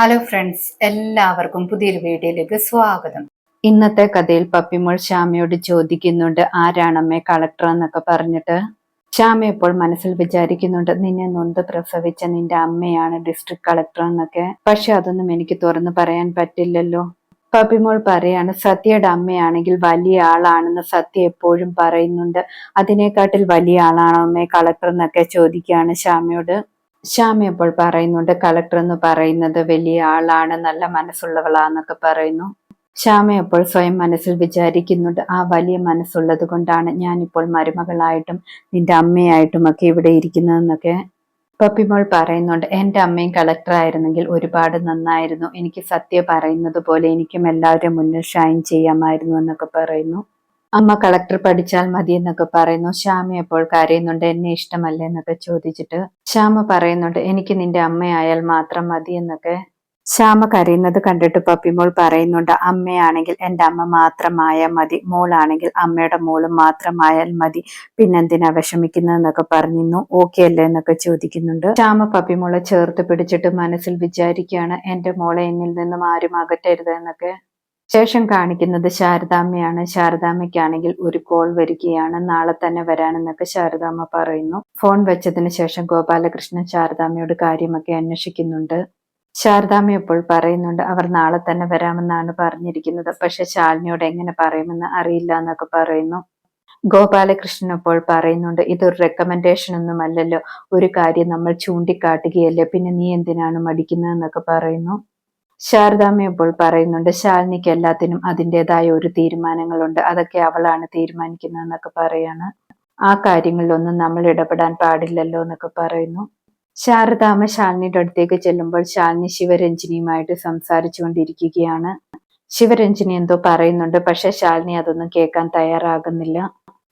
Hello friends എല്ലാവർക്കും പുതിയൊരു വീഡിയോയിലേക്ക് സ്വാഗതം. ഇന്നത്തെ കഥയിൽ പപ്പിമോൾ ശ്യാമയോട് ചോദിക്കുന്നുണ്ട് ആരാണമ്മേ കളക്ടർ എന്നൊക്കെ പറഞ്ഞിട്ട്? ശ്യാമ ഇപ്പോൾ മനസ്സിൽ വിചാരിക്കുന്നുണ്ട് നിന്നെ നൊന്ത് പ്രസവിച്ച നിന്റെ അമ്മയാണ് ഡിസ്ട്രിക്ട് കളക്ടർ എന്നൊക്കെ. പക്ഷെ അതൊന്നും എനിക്ക് തുറന്നു പറയാൻ പറ്റില്ലല്ലോ. പപ്പിമോൾ പറയാണ് സത്യയുടെ അമ്മയാണെങ്കിൽ വലിയ ആളാണെന്ന് സത്യ എപ്പോഴും പറയുന്നുണ്ട്. അതിനെക്കാട്ടിൽ വലിയ ആളാണോ അമ്മേ കളക്ടർ എന്നൊക്കെ ചോദിക്കുകയാണ് ശ്യാമയോട്. ശ്യാമ അപ്പോൾ പറയുന്നുണ്ട് കളക്ടർ എന്ന് പറയുന്നത് വലിയ ആളാണ് നല്ല മനസ്സുള്ളവളാന്നൊക്കെ പറയുന്നു. ശ്യാമ അപ്പോൾ സ്വയം മനസ്സിൽ വിചാരിക്കുന്നുണ്ട് ആ വലിയ മനസ്സുള്ളത് കൊണ്ടാണ് ഞാനിപ്പോൾ മരുമകളായിട്ടും നിന്റെ അമ്മയായിട്ടും ഒക്കെ ഇവിടെ ഇരിക്കുന്നതെന്നൊക്കെ. പപ്പിമോൾ പറയുന്നുണ്ട് എന്റെ അമ്മയും കളക്ടർ ആയിരുന്നെങ്കിൽ ഒരുപാട് നന്നായിരുന്നു. എനിക്ക് സത്യം പറയുന്നത് പോലെ എനിക്കും എല്ലാവരും മുന്നിൽ ഷൈൻ ചെയ്യാമായിരുന്നു എന്നൊക്കെ പറയുന്നു. അമ്മ കളക്ടർ പഠിച്ചാൽ മതി എന്നൊക്കെ പറയുന്നു. ശ്യാമ എപ്പോൾ കരയുന്നുണ്ട് എന്നെ ഇഷ്ടമല്ല? എന്നൊക്കെ ചോദിച്ചിട്ട് ശ്യാമ പറയുന്നുണ്ട് എനിക്ക് നിന്റെ അമ്മയായാൽ മാത്രം മതി എന്നൊക്കെ ശ്യാമ കരയുന്നത് കണ്ടിട്ട് പപ്പിമോൾ പറയുന്നുണ്ട് അമ്മയാണെങ്കിൽ എന്റെ അമ്മ മാത്രമായാൽ മതി മോളാണെങ്കിൽ അമ്മയുടെ മോളും മാത്രമായാൽ മതി. പിന്നെന്തിനാ വിഷമിക്കുന്നതെന്നൊക്കെ പറഞ്ഞിരുന്നു ഓക്കെ അല്ലേ? എന്നൊക്കെ ചോദിക്കുന്നുണ്ട്. ശ്യാമ പപ്പിമോളെ ചേർത്ത് പിടിച്ചിട്ട് മനസ്സിൽ വിചാരിക്കുകയാണ് എന്റെ മോളെ എന്നിൽ നിന്നും ആരും അകറ്റരുത് എന്നൊക്കെ. ശേഷം കാണിക്കുന്നത് ശാരദാമ്മയാണ്. ശാരദാമ്മയ്ക്കാണെങ്കിൽ ഒരു കോൾ വരികയാണ്. നാളെ തന്നെ വരാനെന്നൊക്കെ ശാരദാമ്മ പറയുന്നു. ഫോൺ വെച്ചതിന് ശേഷം ഗോപാലകൃഷ്ണൻ ശാരദാമ്മയോട് കാര്യമൊക്കെ അന്വേഷിക്കുന്നുണ്ട്. ശാരദാമ്മ ഇപ്പോൾ പറയുന്നുണ്ട് അവർ നാളെ തന്നെ വരാമെന്നാണ് പറഞ്ഞിരിക്കുന്നത്. പക്ഷെ ശാലിനിയോട് എങ്ങനെ പറയുമെന്ന് അറിയില്ല എന്നൊക്കെ പറയുന്നു. ഗോപാലകൃഷ്ണൻ ഇപ്പോൾ പറയുന്നുണ്ട് ഇതൊരു റെക്കമെൻഡേഷൻ ഒന്നുമല്ലല്ലോ. ഒരു കാര്യം നമ്മൾ ചൂണ്ടിക്കാട്ടുകയല്ലേ. പിന്നെ നീ എന്തിനാണ് മടിക്കുന്നതെന്നൊക്കെ പറയുന്നു. ശാരദാമ്മ ഇപ്പോൾ പറയുന്നുണ്ട് ശാലിനിക്ക് എല്ലാത്തിനും അതിന്റെതായ ഒരു തീരുമാനങ്ങളുണ്ട്. അതൊക്കെ അവളാണ് തീരുമാനിക്കുന്നതെന്നൊക്കെ പറയാണ്. ആ കാര്യങ്ങളിലൊന്നും നമ്മൾ ഇടപെടാൻ പാടില്ലല്ലോ എന്നൊക്കെ പറയുന്നു. ശാരദാമ്മ ശാലിനിയുടെ അടുത്തേക്ക് ചെല്ലുമ്പോൾ ശാലിനി ശിവരഞ്ജിനിയുമായിട്ട് സംസാരിച്ചുകൊണ്ടിരിക്കുകയാണ്. ശിവരഞ്ജിനി എന്തോ പറയുന്നുണ്ട് പക്ഷെ ശാലിനി അതൊന്നും കേൾക്കാൻ തയ്യാറാകുന്നില്ല.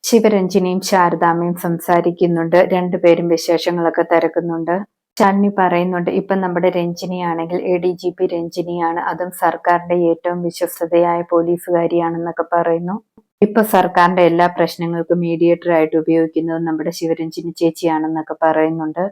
ശിവരഞ്ജിനിയും ശാരദാമ്മയും സംസാരിക്കുന്നുണ്ട് രണ്ടുപേരും വിശേഷങ്ങളൊക്കെ തിരക്കുന്നുണ്ട്. ശാലിനി പറയുന്നുണ്ട് ഇപ്പൊ നമ്മുടെ രഞ്ജിനിയാണെങ്കിൽ എ ഡി ജി പി രഞ്ജിനിയാണ്. അതും സർക്കാരിന്റെ ഏറ്റവും വിശ്വസ്തയായ പോലീസുകാരിയാണെന്നൊക്കെ പറയുന്നു. ഇപ്പൊ സർക്കാരിന്റെ എല്ലാ പ്രശ്നങ്ങൾക്കും മീഡിയേറ്റർ ആയിട്ട് ഉപയോഗിക്കുന്നത് നമ്മുടെ ശിവരഞ്ജിനി ചേച്ചിയാണെന്നൊക്കെ പറയുന്നുണ്ട്.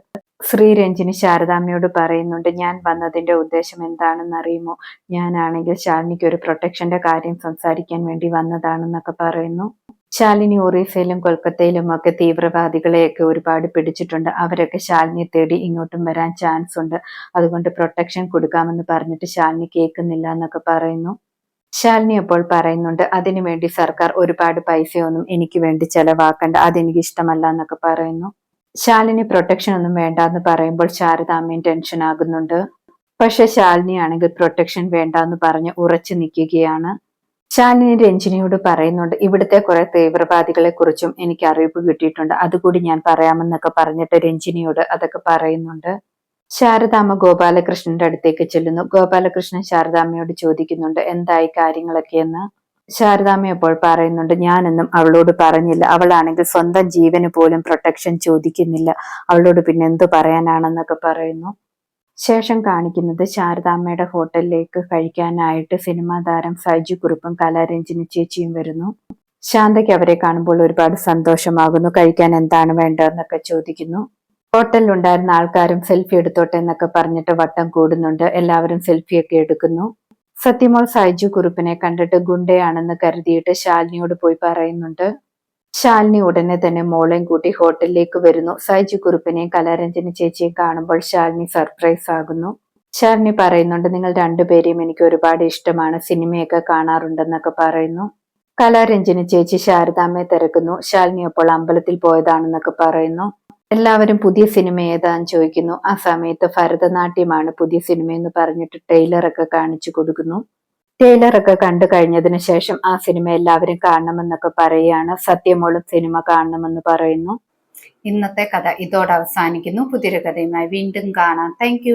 ശ്രീ രഞ്ജിനി ശാരദാമ്മയോട് പറയുന്നുണ്ട് ഞാൻ വന്നതിന്റെ ഉദ്ദേശം എന്താണെന്ന് അറിയുമോ ഞാനാണെങ്കിൽ ശാലിനിക്ക് ഒരു പ്രൊട്ടക്ഷന്റെ കാര്യം സംസാരിക്കാൻ വേണ്ടി വന്നതാണെന്നൊക്കെ പറയുന്നു. ശാലിനി ഒറീഫയിലും കൊൽക്കത്തയിലും ഒക്കെ തീവ്രവാദികളെയൊക്കെ ഒരുപാട് പിടിച്ചിട്ടുണ്ട്. അവരൊക്കെ ശാലിനിയെ തേടി ഇങ്ങോട്ടും വരാൻ ചാൻസ് ഉണ്ട്. അതുകൊണ്ട് പ്രൊട്ടക്ഷൻ കൊടുക്കാമെന്ന് പറഞ്ഞിട്ട് ശാലിനി കേൾക്കുന്നില്ല എന്നൊക്കെ പറയുന്നു. ശാലിനി അപ്പോൾ പറയുന്നുണ്ട് അതിനുവേണ്ടി സർക്കാർ ഒരുപാട് പൈസയൊന്നും എനിക്ക് വേണ്ടി ചെലവാക്കണ്ട. അതെനിക്ക് ഇഷ്ടമല്ല എന്നൊക്കെ പറയുന്നു. ശാലിനി പ്രൊട്ടക്ഷൻ ഒന്നും വേണ്ട എന്ന് പറയുമ്പോൾ ശാരദാമ്മയും ടെൻഷൻ ആകുന്നുണ്ട്. പക്ഷെ ശാലിനി ആണെങ്കിൽ പ്രൊട്ടക്ഷൻ വേണ്ട എന്ന് പറഞ്ഞ് ഉറച്ചു നിൽക്കുകയാണ്. ശാലിനി രഞ്ജിനിയോട് പറയുന്നുണ്ട് ഇവിടുത്തെ കുറെ തീവ്രവാദികളെ കുറിച്ചും എനിക്ക് അറിയിപ്പ് കിട്ടിയിട്ടുണ്ട്. അതുകൂടി ഞാൻ പറയാമെന്നൊക്കെ പറഞ്ഞിട്ട് രഞ്ജിനിയോട് അതൊക്കെ പറയുന്നുണ്ട്. ശാരദാമ ഗോപാലകൃഷ്ണന്റെ അടുത്തേക്ക് ചെല്ലുന്നു. ഗോപാലകൃഷ്ണൻ ശാരദാമ്മയോട് ചോദിക്കുന്നുണ്ട് എന്തായി കാര്യങ്ങളൊക്കെയെന്ന്? ശാരദാമ്മ അപ്പോൾ പറയുന്നുണ്ട് ഞാനൊന്നും അവളോട് പറഞ്ഞില്ല. അവളാണെങ്കിൽ സ്വന്തം ജീവന് പോലും പ്രൊട്ടക്ഷൻ ചോദിക്കുന്നില്ല. അവളോട് പിന്നെ എന്തു പറയാനാണെന്നൊക്കെ പറയുന്നു. ശേഷം കാണിക്കുന്നത് ശാരദാമ്മയുടെ ഹോട്ടലിലേക്ക് കഴിക്കാനായിട്ട് സിനിമാ താരം സൈജു കുറുപ്പും കലാരഞ്ജിനി ചേച്ചിയും വരുന്നു. ശാന്തയ്ക്ക് അവരെ കാണുമ്പോൾ ഒരുപാട് സന്തോഷമാകുന്നു. കഴിക്കാൻ എന്താണ് വേണ്ടതെന്നൊക്കെ ചോദിക്കുന്നു. ഹോട്ടലിൽ ഉണ്ടായിരുന്ന ആൾക്കാരും സെൽഫി എടുത്തോട്ടെ എന്നൊക്കെ പറഞ്ഞിട്ട് വട്ടം കൂടുന്നുണ്ട്. എല്ലാവരും സെൽഫിയൊക്കെ എടുക്കുന്നു. സത്യമോൾ സൈജു കുറുപ്പിനെ കണ്ടിട്ട് ഗുണ്ടയാണെന്ന് കരുതിയിട്ട് ശാലിനിയോട് പോയി പറയുന്നുണ്ട്. ശാലിനി ഉടനെ തന്നെ മോളെയും കൂട്ടി ഹോട്ടലിലേക്ക് വരുന്നു. സൈജു കുറുപ്പിനെയും കലാരഞ്ജന ചേച്ചിയും കാണുമ്പോൾ ശാലിനി സർപ്രൈസ് ആകുന്നു. ശാലിനി പറയുന്നുണ്ട് നിങ്ങൾ രണ്ടുപേരെയും എനിക്ക് ഒരുപാട് ഇഷ്ടമാണ്. സിനിമയൊക്കെ കാണാറുണ്ടെന്നൊക്കെ പറയുന്നു. കലാരഞ്ജന ചേച്ചി ശാരദാമ്മയെ തിരക്കുന്നു. ശാലിനി അപ്പോൾ അമ്പലത്തിൽ പോയതാണെന്നൊക്കെ പറയുന്നു. എല്ലാവരും പുതിയ സിനിമ ഏതാന്ന് ചോദിക്കുന്നു. ആ സമയത്ത് ഭരതനാട്യമാണ് പുതിയ സിനിമയെന്ന് പറഞ്ഞിട്ട് ട്രെയിലറൊക്കെ കാണിച്ചു കൊടുക്കുന്നു. ട്രെയിലറൊക്കെ കണ്ടു കഴിഞ്ഞതിന് ശേഷം ആ സിനിമ എല്ലാവരും കാണണമെന്നൊക്കെ പറയുകയാണ്. സത്യമോളും സിനിമ കാണണമെന്ന് പറയുന്നു. ഇന്നത്തെ കഥ ഇതോടെ അവസാനിക്കുന്നു. പുതിയൊരു കഥയുമായി വീണ്ടും കാണാം. താങ്ക്